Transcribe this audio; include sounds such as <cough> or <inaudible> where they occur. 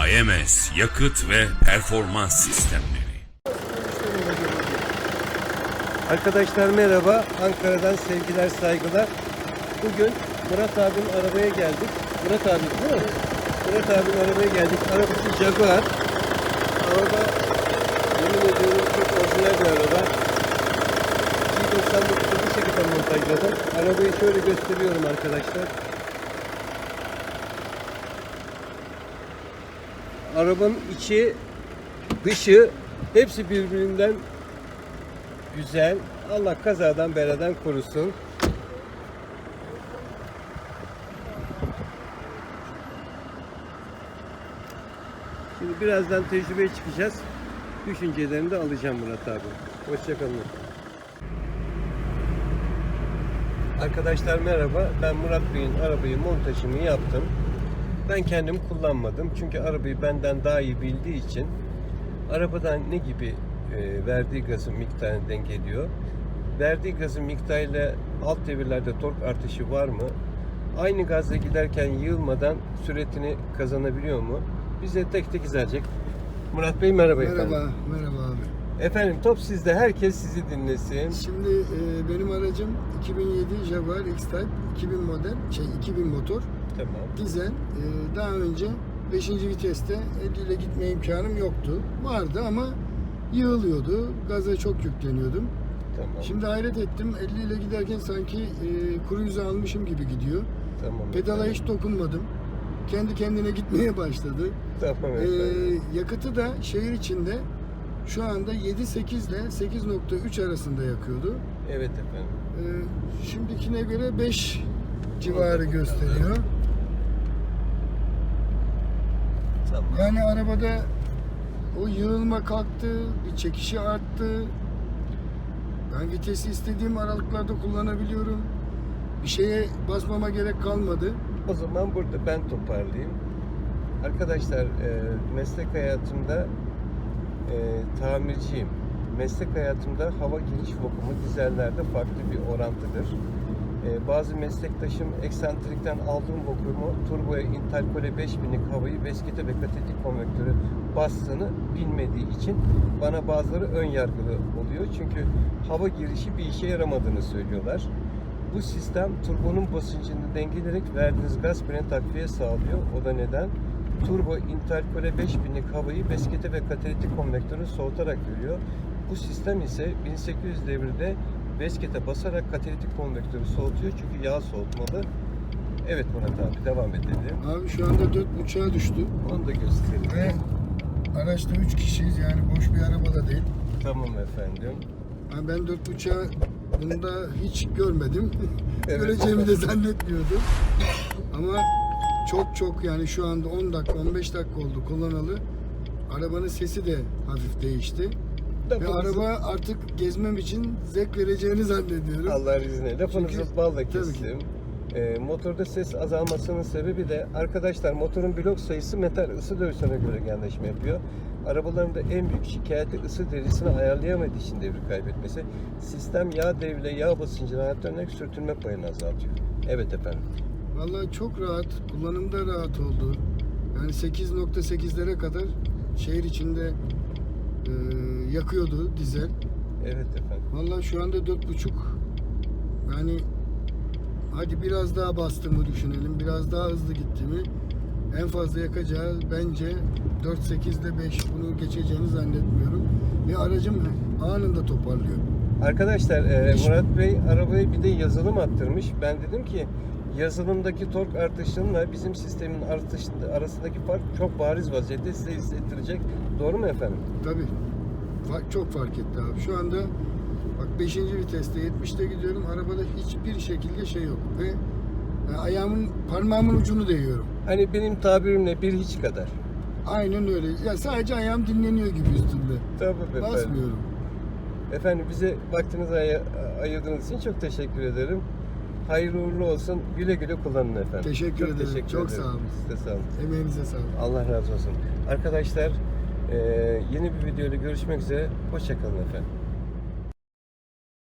AMS Yakıt ve Performans Sistemleri Arkadaşlar merhaba. Ankara'dan sevgiler, saygılar. Bugün Murat abinin arabaya geldik. Murat abi değil mi? Murat abinin arabaya geldik. Arabası Jaguar. Araba yemin ediyorum çok orijinal bir araba. G99'u bu şekilde montajladım. Arabayı şöyle gösteriyorum arkadaşlar. Arabanın içi, dışı hepsi birbirinden güzel. Allah kazadan beladan korusun. Şimdi birazdan tecrübeye çıkacağız. Düşüncelerini de alacağım Murat abi. Hoşçakalın. Arkadaşlar merhaba. Ben Murat Bey'in arabayı montajını yaptım. Ben kendim kullanmadım. Çünkü arabayı benden daha iyi bildiği için arabadan ne gibi e, verdiği gazın miktarını dengeliyor. Verdiği gazın miktarıyla alt devirlerde tork artışı var mı? Aynı gazla giderken yığılmadan süretini kazanabiliyor mu? Bize tek tek izleyecek. Murat Bey merhaba, Merhaba, efendim. merhaba abi. Efendim top sizde. Herkes sizi dinlesin. Şimdi e, benim aracım 2007 Jaguar X-Type 2000 model, şey 2000 motor, Tamam. dizel. E, daha önce 5. viteste 50 ile gitme imkanım yoktu. Vardı ama yığılıyordu. Gaza çok yükleniyordum. Tamam. Şimdi hayret ettim. 50 ile giderken sanki e, kuru yüzü almışım gibi gidiyor. tamam. Pedala hiç dokunmadım. Kendi kendine gitmeye başladı. Tamam efendim. yakıtı da şehir içinde şu anda 7.8 ile 8.3 arasında yakıyordu. Evet efendim. Ee, şimdikine göre 5 civarı gösteriyor. Tamam. Yani arabada o yığılma kalktı, bir çekişi arttı. Ben vitesi istediğim aralıklarda kullanabiliyorum. Bir şeye basmama gerek kalmadı. O zaman burada ben toparlayayım. Arkadaşlar e, meslek hayatımda tamirciyim. Meslek hayatımda hava giriş vakumu dizellerde farklı bir orantıdır. E, bazı meslektaşım eksantrikten aldığım vakumu turboya interpole 5000'lik havayı beskete ve katetik konvektörü bastığını bilmediği için bana bazıları ön yargılı oluyor. Çünkü hava girişi bir işe yaramadığını söylüyorlar. Bu sistem turbonun basıncını dengeleyerek verdiğiniz gaz freni takviye sağlıyor. O da neden? Turbo interpole 5000'lik havayı beskete ve katalitik konvektörü soğutarak veriyor. Bu sistem ise 1800 devirde beskete basarak katalitik konvektörü soğutuyor çünkü yağ soğutmalı. Evet Murat abi devam edelim. Abi şu anda 4.5'a düştü. Onu da gösterelim. Ve araçta 3 kişiyiz yani boş bir araba da değil. Tamam efendim. Yani ben 4.5'a bunda hiç görmedim. <laughs> Evet. Göreceğimi de zannetmiyordum. Ama çok çok yani şu anda 10 dakika 15 dakika oldu kullanalı. Arabanın sesi de hafif değişti. Ve Lafınızı- araba artık gezmem için zevk vereceğini zannediyorum. Allah izniyle lafınızı Çünkü- balla Tabii ki. kestim. Ee, motorda ses azalmasının sebebi de arkadaşlar motorun blok sayısı metal ısı dövüşüne göre genleşme yapıyor. Arabaların da en büyük şikayeti ısı derecesini ayarlayamadığı için devri kaybetmesi. Sistem yağ devriyle yağ basıncını arttırarak sürtünme payını azaltıyor. Evet efendim. Vallahi çok rahat, kullanımda rahat oldu. Yani 8.8'lere kadar şehir içinde e, yakıyordu dizel. Evet efendim. Vallahi şu anda dört buçuk. Yani hadi biraz daha bastığımı düşünelim. Biraz daha hızlı gittiğimi. En fazla yakacağı bence 4.8'de 5 bunu geçeceğini zannetmiyorum. Ve aracım anında toparlıyor. Arkadaşlar e, Murat Bey arabaya bir de yazılım attırmış. Ben dedim ki yazılımdaki tork artışınla bizim sistemin artış, arasındaki fark çok bariz vaziyette size hissettirecek. Doğru mu efendim? Tabii. Çok fark etti abi. Şu anda bak 5. viteste 70'te gidiyorum. Arabada hiçbir şekilde şey yok. Ve e, ayağımın parmağımın ucunu değiyorum. Hani benim tabirimle bir hiç kadar. Aynen öyle. Ya sadece ayağım dinleniyor gibi üstünde. Tabii efendim. Basmıyorum. Efendim bize vaktinizi ay- ayırdığınız için çok teşekkür ederim. Hayırlı uğurlu olsun. Güle güle kullanın efendim. Teşekkür çok ederim. Teşekkür Çok ederim. sağ olun. Size sağ olun. Emeğinize sağlık. Allah razı olsun. Arkadaşlar yeni bir videoyla görüşmek üzere. Hoşçakalın efendim.